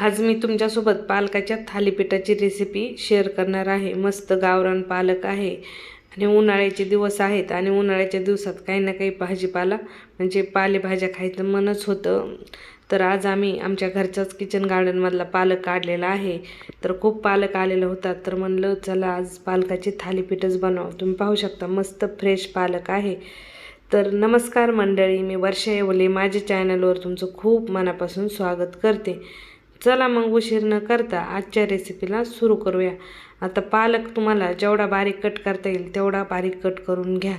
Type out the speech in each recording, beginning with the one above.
आज मी तुमच्यासोबत पालकाच्या थालीपीठाची recipe share करणार आहे. मस्त गावरान पालक आहे. आणि उन्हाळ्याचे दिवस आहेत आणि उन्हाळ्याच्या दिवसात काही ना काही भाजीपाला म्हणजे पालेभाज्या खायचं मनच होतं. तर आज आम्ही आमच्या घरच्याच किचन गार्डनमधला पालक काढलेला आहे. तर खूप पालक आलेला होता तर म्हणलं चला आज पालकाची थालीपीठच बनव तुम्ही पाहू शकता मस्त फ्रेश पालक आहे. तर नमस्कार मंडळी मी वर्षा येवले. माझ्या चॅनलवर तुमचं खूप मनापासून स्वागत करते. चला मग उशीर न करता आजच्या रेसिपीला सुरू करूया. आता पालक तुम्हाला जेवढा बारीक कट करता येईल तेवढा बारीक कट करून घ्या.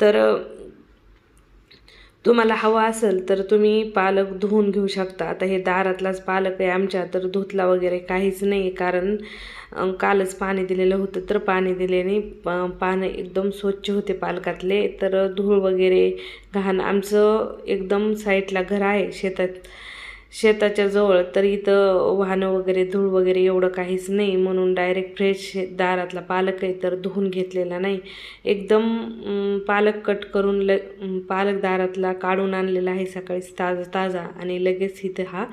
तर तुम्हाला हवा असेल तर तुम्ही पालक धुवून घेऊ शकता. आता हे दारातलाच पालक आहे आमच्या तर धुतला वगैरे काहीच नाही कारण कालच पाणी दिलेलं होतं. तर पाणी दिल्याने प- पानं एकदम स्वच्छ होते पालकातले. तर धूळ वगैरे घाण आमचं एकदम साईडला घर आहे शेतात. शेताच्या जवळ तर इथं वाहनं वगैरे धूळ वगैरे एवढं काहीच नाही. म्हणून डायरेक्ट फ्रेश दारातला पालक आहे तर धुवून घेतलेला नाही. एकदम पालक कट करून ल पालक दारातला काढून आणलेला आहे सकाळी ताजा ताजा. आणि लगेच इथं हा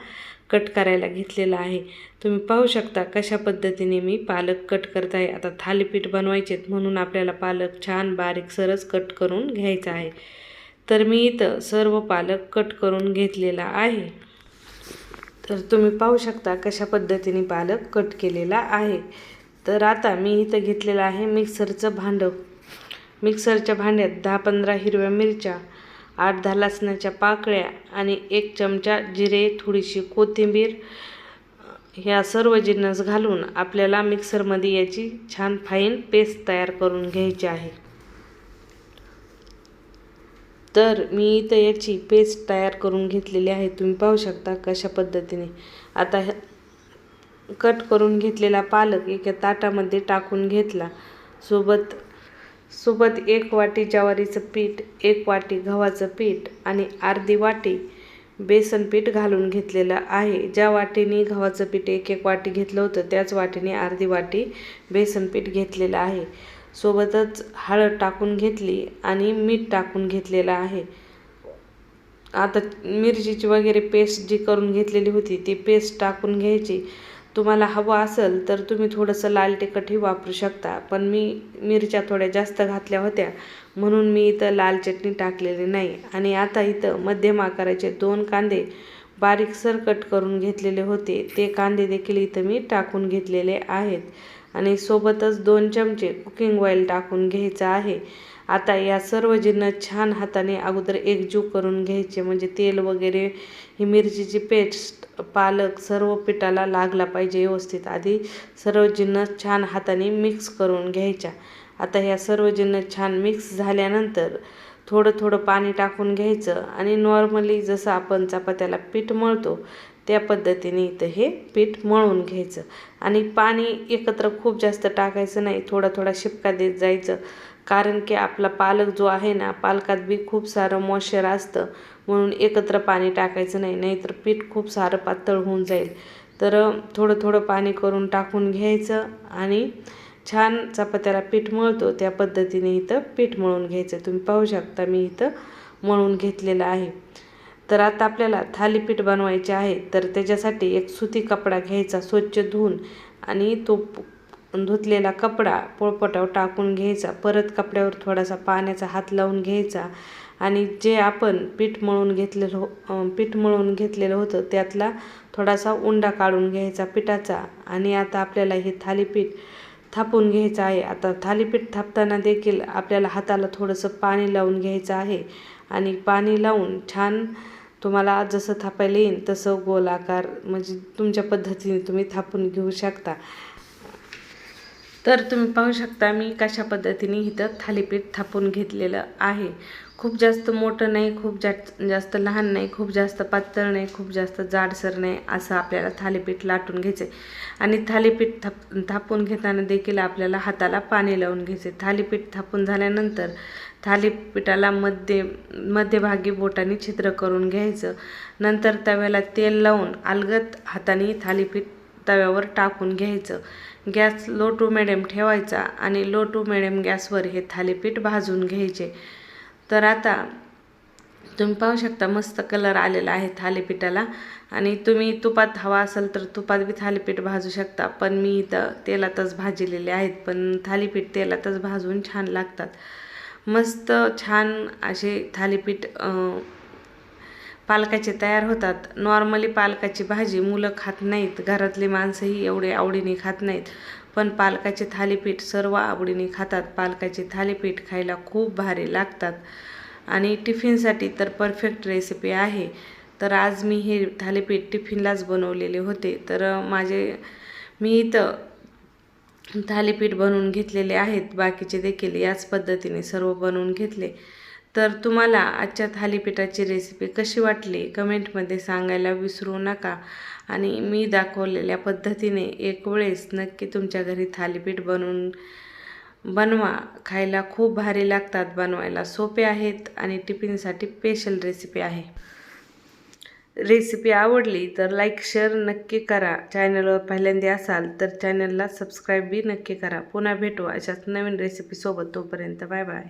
कट करायला घेतलेला आहे. तुम्ही पाहू शकता कशा पद्धतीने मी पालक कट करत आहे आता थालीपीठ बनवायचे म्हणून आपल्याला पालक छान बारीक सरस कट करून घ्यायचा आहे. तर मी इथं सर्व पालक कट करून घेतलेला आहे. तर तुम्ही पाहू शकता कशा पद्धतीने पालक कट केलेला आहे. तर आता मी इथं घेतलेलं आहे मिक्सरचं भांडं. मिक्सरच्या भांड्यात दहा पंधरा हिरव्या मिरच्या आठ दहा लसणाच्या पाकळ्या आणि एक चमचा जिरे थोडीशी कोथिंबीर ह्या सर्व जिन्नस घालून आपल्याला मिक्सरमध्ये याची छान फाईन पेस्ट तयार करून घ्यायची आहे. तर मी इथं याची पेस्ट तयार करून घेतलेली आहे. तुम्ही पाहू शकता कशा पद्धतीने. आता ह्या कट करून घेतलेला पालक एका ताटामध्ये टाकून घेतला. सोबत सोबत एक वाटी ज्वारीचं पीठ एक वाटी गव्हाचं पीठ आणि अर्धी वाटी बेसन पीठ घालून घेतलेलं आहे. ज्या वाटीने गव्हाचं पीठ एक एक वाटी घेतलं होतं त्याच वाटीने अर्धी वाटी बेसन पीठ घेतलेलं आहे. सोबतच हळद टाकून घेतली आणि मीठ टाकून घेतलेलं आहे. आता मिरचीची वगैरे पेस्ट जी करून घेतलेली होती ती पेस्ट टाकून घ्यायची. तुम्हाला हवं असेल तर तुम्ही थोडंसं लाल तिखटही वापरू शकता पण मी मिरच्या थोड्या जास्त घातल्या होत्या म्हणून मी इथं लाल चटणी टाकलेली नाही. आणि आता इथं मध्यम आकाराचे दोन कांदे बारीकसर कट करून घेतलेले होते ते कांदे देखील इथं मी टाकून घेतलेले आहेत. आणि सोबतच दोन चमचे कुकिंग ऑइल टाकून घ्यायचं आहे. आता या सर्व जिन्नस छान हाताने अगोदर एकजीव करून घ्यायचे. म्हणजे तेल वगैरे ही मिरचीची पेस्ट पालक सर्व पिठाला लागला पाहिजे व्यवस्थित. आधी सर्व जिन्नस छान हाताने मिक्स करून घ्यायच्या. आता ह्या सर्व जिन्नस छान मिक्स झाल्यानंतर थोडं थोडं पाणी टाकून घ्यायचं. आणि नॉर्मली जसं आपण चपात्याला पीठ मळतो त्या पद्धतीने इथं हे पीठ मळून घ्यायचं. आणि पाणी एकत्र खूप जास्त टाकायचं नाही थोडा थोडा शिपका देत जायचं. कारण की आपला पालक जो आहे ना पालकात बी खूप सारं मॉइश्चर असतं. म्हणून एकत्र पाणी टाकायचं नाही नाहीतर पीठ खूप सारं पातळ होऊन जाईल. तर थोडं थोडं पाणी करून टाकून घ्यायचं आणि छान चपात्याला पीठ मळतो. त्या पद्धतीने इथं पीठ मळून घ्यायचं. तुम्ही पाहू शकता मी इथं मळून घेतलेलं आहे. तर आता आपल्याला थालीपीठ बनवायचे आहे. तर त्याच्यासाठी एक सुती कपडा घ्यायचा स्वच्छ धुवून आणि तो धुतलेला कपडा पोळपटावर टाकून घ्यायचा. परत कपड्यावर थोडासा पाण्याचा हात लावून घ्यायचा आणि जे आपण पीठ मळून घेतलेलं हो पीठ मळून घेतलेलं होतं त्यातला थोडासा उंडा काढून घ्यायचा पिठाचा आणि आता आपल्याला हे थालीपीठ थापून घ्यायचं आहे. आता थालीपीठ थापताना देखील आपल्याला हाताला थोडंसं पाणी लावून घ्यायचं आहे आणि पाणी लावून छान तुम्हाला जसं थापायला येईल तसं गोलाकार म्हणजे तुमच्या पद्धतीने तुम्ही थापून घेऊ शकता. तर तुम्ही पाहू शकता मी कशा पद्धतीने इथं थालीपीठ थापून घेतलेलं आहे. खूप जास्त मोठं नाही खूप जास्त जास्त लहान नाही खूप जास्त पातळ नाही खूप जास्त जाडसर नाही असं आपल्याला थालीपीठ लाटून घ्यायचे. आणि थालीपीठ थाप थापून घेताना देखील आपल्याला हाताला पाणी लावून घ्यायचे. थालीपीठ थापून झाल्यानंतर थालीपीठाला मध्ये मध्यभागी बोटाने छिद्र करून घ्यायचं. नंतर तव्याला तेल लावून अलगत हाताने थालीपीठ तव्यावर टाकून घ्यायचं. गॅस लो टू मिडियम ठेवायचा आणि लो टू मिडियम गॅसवर हे थालीपीठ भाजून घ्यायचे. तर आता तुम्ही पाहू शकता मस्त कलर आलेला आहे थालीपीठाला. आणि तुम्ही तुपात हवा असेल तर तुपात बी थालीपीठ भाजू शकता. पण मी इथं तेलातच भाजलेले आहेत. पण थालीपीठ तेलातच भाजून छान लागतात. मस्त छान असे थालीपीठ पालकाचे तयार होतात. नॉर्मली पालकाची भाजी मुलं खात नाहीत. घरातली माणसंही एवढे आवडीने खात नाहीत. पण पालकाचे थालीपीठ सर्व आवडीने खातात. पालकाचे थालीपीठ खायला खूप भारी लागतात. आणि टिफिनसाठी तर परफेक्ट रेसिपी आहे. तर आज मी हे थालीपीठ टिफिनलाच बनवलेले होते. तर माझे मी इथं थालीपीठ बनवून घेतलेले आहेत. बाकीचे देखील याच पद्धतीने सर्व बनवून घेतले. तर तुम्हाला आजच्या थालीपीठाची रेसिपी कशी वाटली? कमेंटमध्ये सांगायला विसरू नका. आणि मी दाखवलेल्या पद्धतीने एक वेळेस नक्की तुमच्या घरी थालीपीठ बनवून बनवा. खायला खूप भारी लागतात बनवायला. सोपे आहेत आणि टिफिनसाठी स्पेशल रेसिपी आहे. रेसिपी आवडली तर लाईक शेअर नक्की करा. चॅनलवर पहिल्यांदा असाल तर चॅनलला सबस्क्राईब बी नक्की करा. पुन्हा भेटू अशाच नवीन रेसिपीसोबत तोपर्यंत बाय बाय